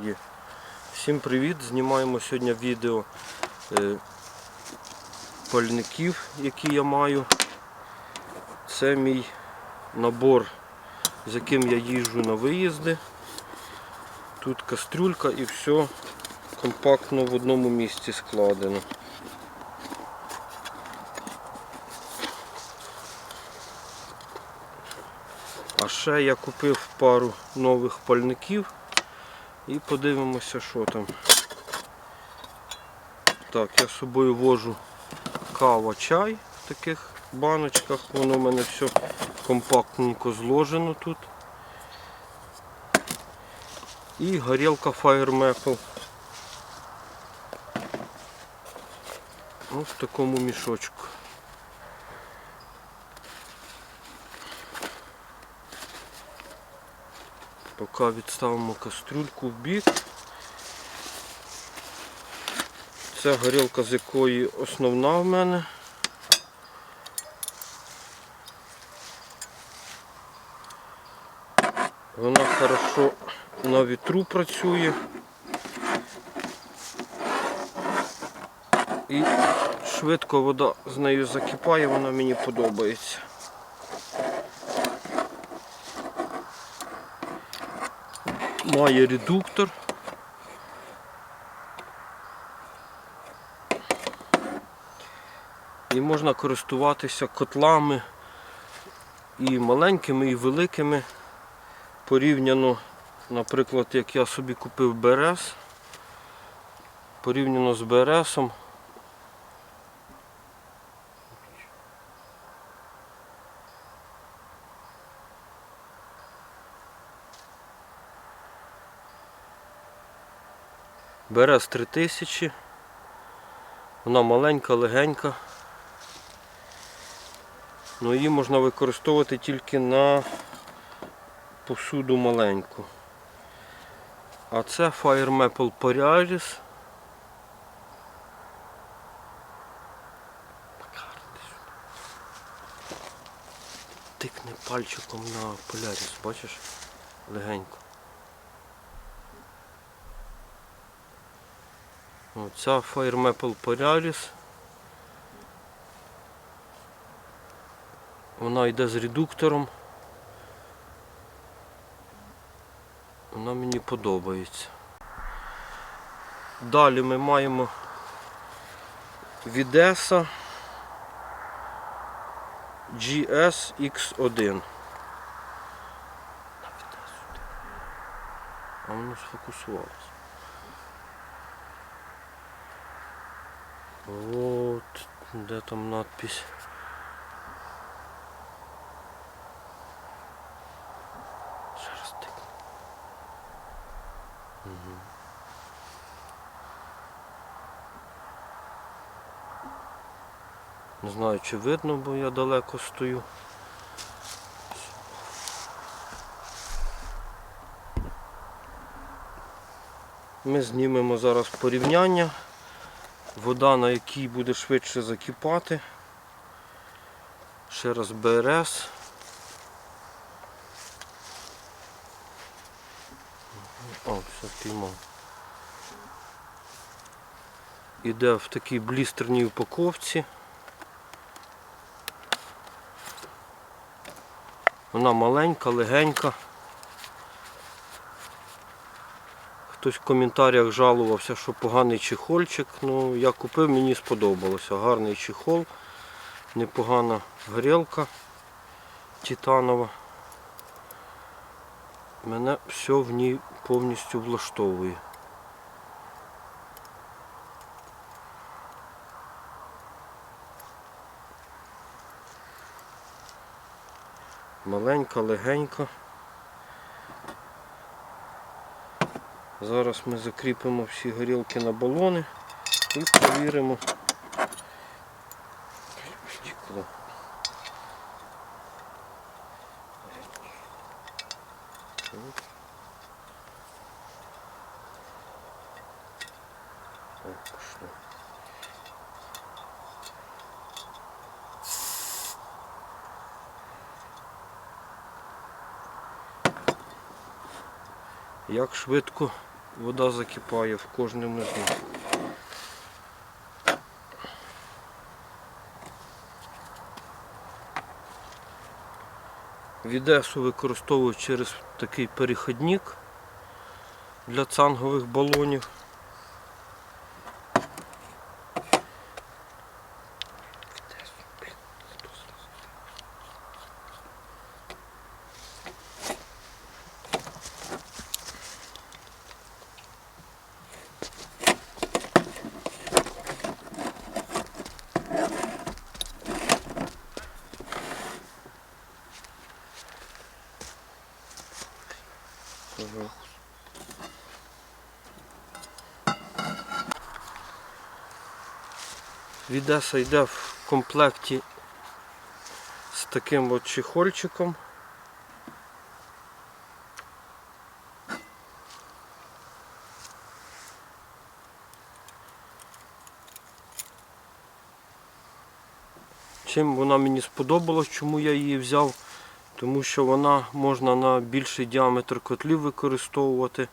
Є. Всім привіт! Знімаємо сьогодні відео е, пальників, які я маю. Це мій набор, з яким я їжджу на виїзди. Тут кастрюлька і все компактно в одному місці складено. А ще я купив пару нових пальників і подивимося, що там. Так, я з собою вожу кава, чай в таких баночках. Воно в мене все компактненько зложено тут. І горілка Fire Maple. Ось в такому мішочку. Поки відставимо кастрюльку в бік. Це горілка, з якої основна в мене. Вона хорошо на вітру працює. І швидко вода з нею закипає, вона мені подобається. Має редуктор. І можна користуватися котлами і маленькими, і великими. Порівняно, наприклад, як я собі купив БРС, порівняно з БРСом. БРС 3000. Вона маленька, легенька. Ну її можна використовувати тільки на посуду маленьку. А це Fire Maple Polaris. Тикне пальчиком на Polaris, бачиш? Легенько. Оця Fire Maple Polaris. Вона йде з редуктором. Вона мені подобається. Далі ми маємо Відеса GS X1. А воно сфокусувалося. От, де там надпись. Ще раз тикну. Не знаю, чи видно, бо я далеко стою. Ми знімемо зараз порівняння. Вода, на якій буде швидше закипати. Ще раз БРС. О, все піймав. Іде в такій блістерній упаковці. Вона маленька, легенька. Хтось в коментарях жалувався, що поганий чехольчик. Ну, я купив, мені сподобалося. Гарний чехол, непогана горілка титанова. Мене все в ній повністю влаштовує. Маленька, легенька. Зараз ми закріпимо всі горілки на балони і перевіримо стекло. Як швидко вода закипає в кожному з них. Відесу використовую через такий перехідник для цангових балонів. Відеса йде в комплекті з таким от чехольчиком. Чим вона мені сподобалась, чому я її взяв, тому що вона можна на більший діаметр котлів використовувати.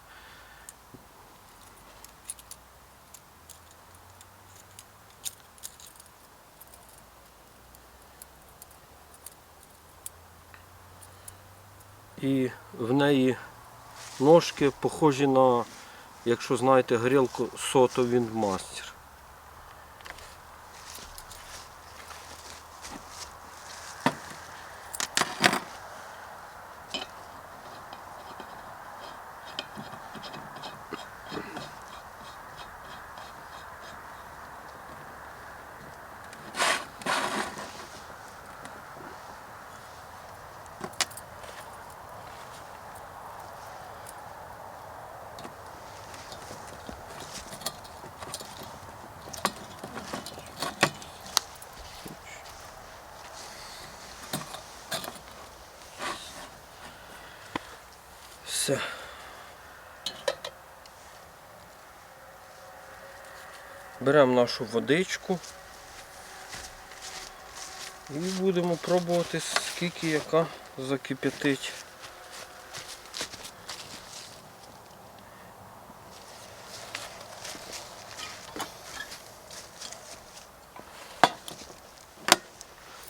І в неї ножки похожі на, якщо знаєте, горілку Сото Windmaster. Все. Беремо нашу водичку і будемо пробувати скільки яка закип'ятить.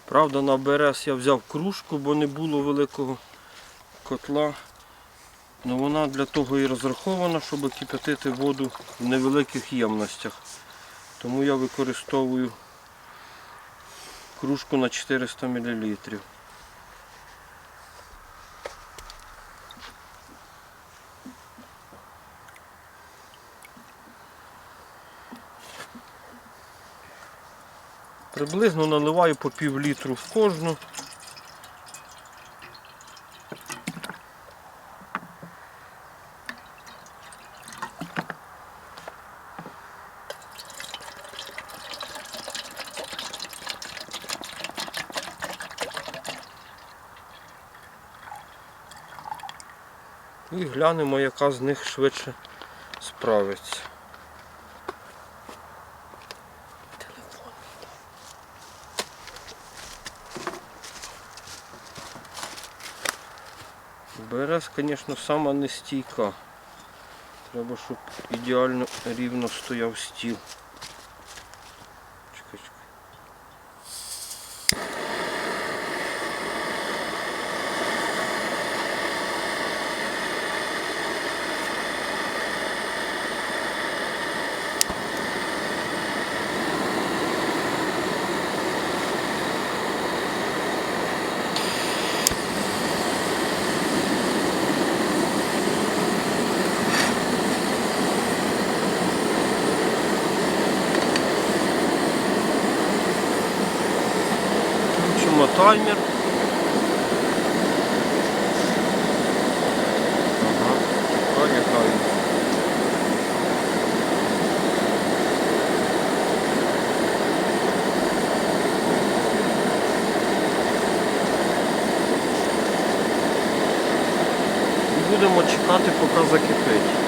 Правда, на БРС я взяв кружку, бо не було великого котла. Ну вона для того і розрахована, щоб кип'ятити воду в невеликих ємностях. Тому я використовую кружку на 400 мл. Приблизно наливаю по пів літру в кожну. І глянемо, яка з них швидше справиться. БРС, звісно, сама не стійка. Треба, щоб ідеально рівно стояв стіл. Таймер. Ага. І будемо чекати, поки закипить.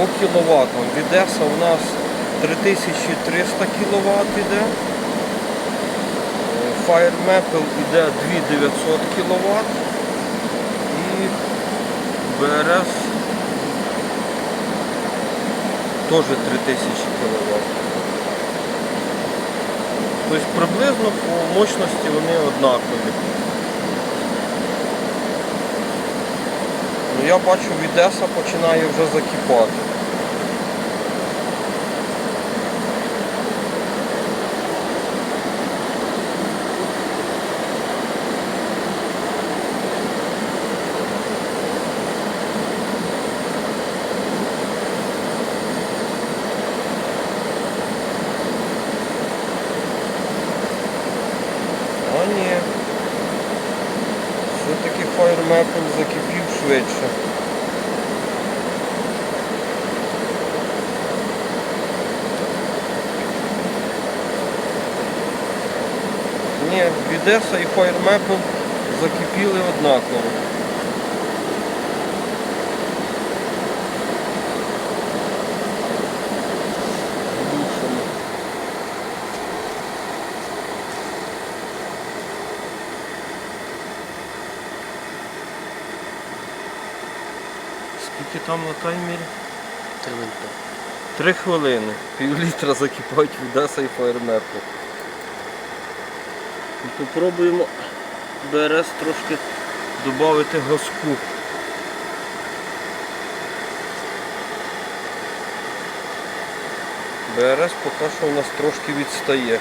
По кіловатам. Відеса у нас 3300 кВт іде. Е, Fire Maple іде 2900 кВт. І BRS теж 3000 кВт. Тобто приблизно по мощності вони однакові. Ну, я бачу, Відеса починає вже закипати. А ні. Fire закипів швидше. Ні, Відеса і Fire закипіли однаково. Скільки там на таймері? Три хвилини. Пів літра закипають Відеса і фаєрмепу. Попробуємо БРС трошки додати газку. БРС поки що у нас трошки відстає.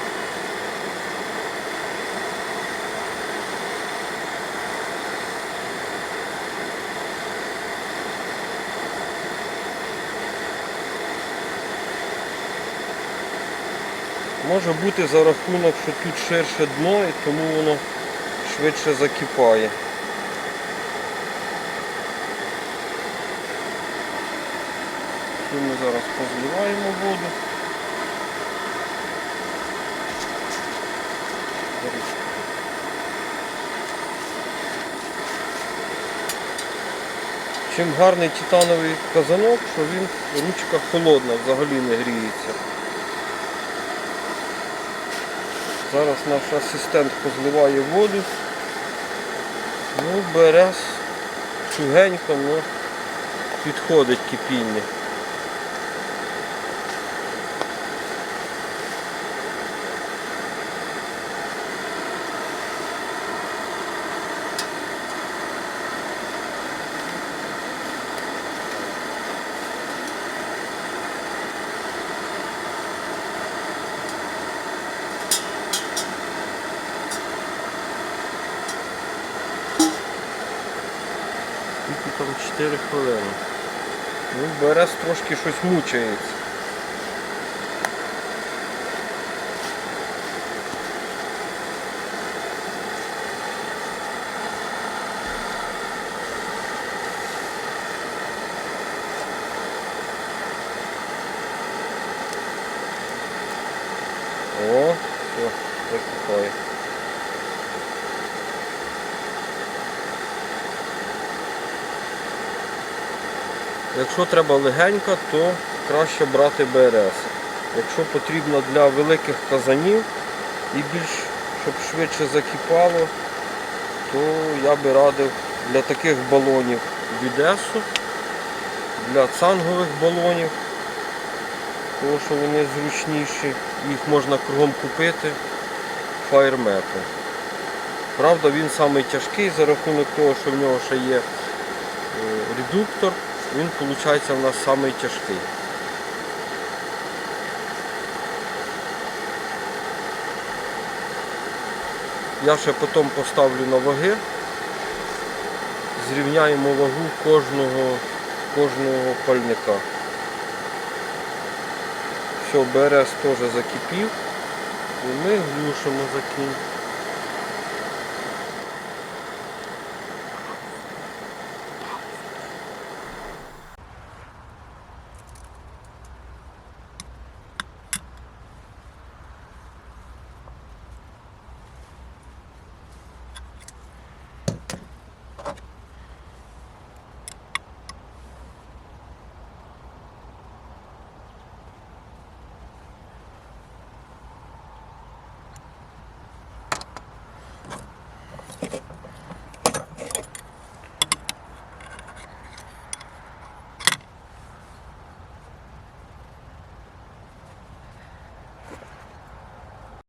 Може бути за рахунок, що тут ширше дно і тому воно швидше закипає. Тут ми зараз позливаємо воду. Чим гарний титановий казанок, що він ручка холодна, взагалі не гріється. Зараз наш асистент позливає воду. Ну, берез чугенько, ну, підходить кипіння. Тільки там 4 хвилини. Ну, берез трошки щось мучається. О, все, закипає. Якщо треба легенька, то краще брати БРС. Якщо потрібно для великих казанів і більш, щоб швидше закипало, то я би радив для таких балонів Відесу, для цангових балонів, тому що вони зручніші, їх можна кругом купити, Maple. Правда, він самий тяжкий за рахунок того, що в нього ще є е, редуктор, він виходить в нас самий тяжкий. Я ще потім поставлю на ваги, зрівняємо вагу кожного, кожного пальника. Все, БРС теж закипів. І ми глушимо закінь.